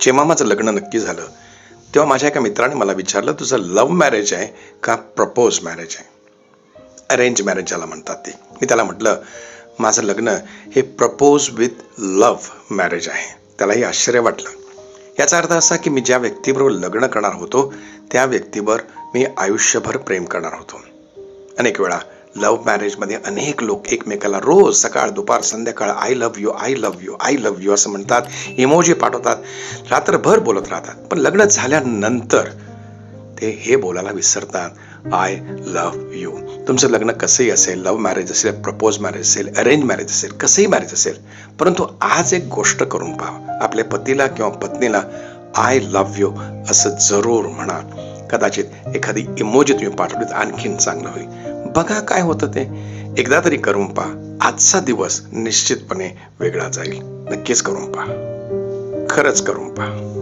जेव्हा माझं लग्न नक्की झालं तेव्हा माझ्या एका मित्राने मला विचारलं तुझं लव्ह मॅरेज आहे का प्रपोज मॅरेज आहे? अरेंज मॅरेज ज्याला म्हणतात ते. मी त्याला म्हटलं माझं लग्न हे प्रपोज विथ लव्ह मॅरेज आहे. त्यालाही आश्चर्य वाटलं. याचा अर्थ असा की मी ज्या व्यक्तीबरोबर लग्न करणार होतो त्या व्यक्तीवर मी आयुष्यभर प्रेम करणार होतो. अनेक वेळा लव्ह मॅरेजमध्ये अनेक लोक एकमेकाला रोज सकाळ दुपार संध्याकाळ I love you I love you I love you असं म्हणतात इमोजी पाठवतात रात्रभर बोलत राहतात. पण लग्न झाल्यानंतर ते हे बोलायला विसरतात आय लव्ह यू तुमचं लग्न कसंही असेल लव्ह मॅरेज असेल प्रपोज मॅरेज असेल अरेंज मॅरेज असेल कसंही मॅरेज असेल परंतु आज एक गोष्ट करून पहा. आपल्या पतीला किंवा पत्नीला आय लव्ह यू असं जरूर म्हणा. कदाचित एखादी इमोजी तुम्ही पाठवलीत आणखीन चांगलं होईल. बघा काय होतं ते. एकदा तरी करून पहा. आजचा दिवस निश्चितपणे वेगळा जाईल. नक्कीच करून पहा. खरंच करून पहा.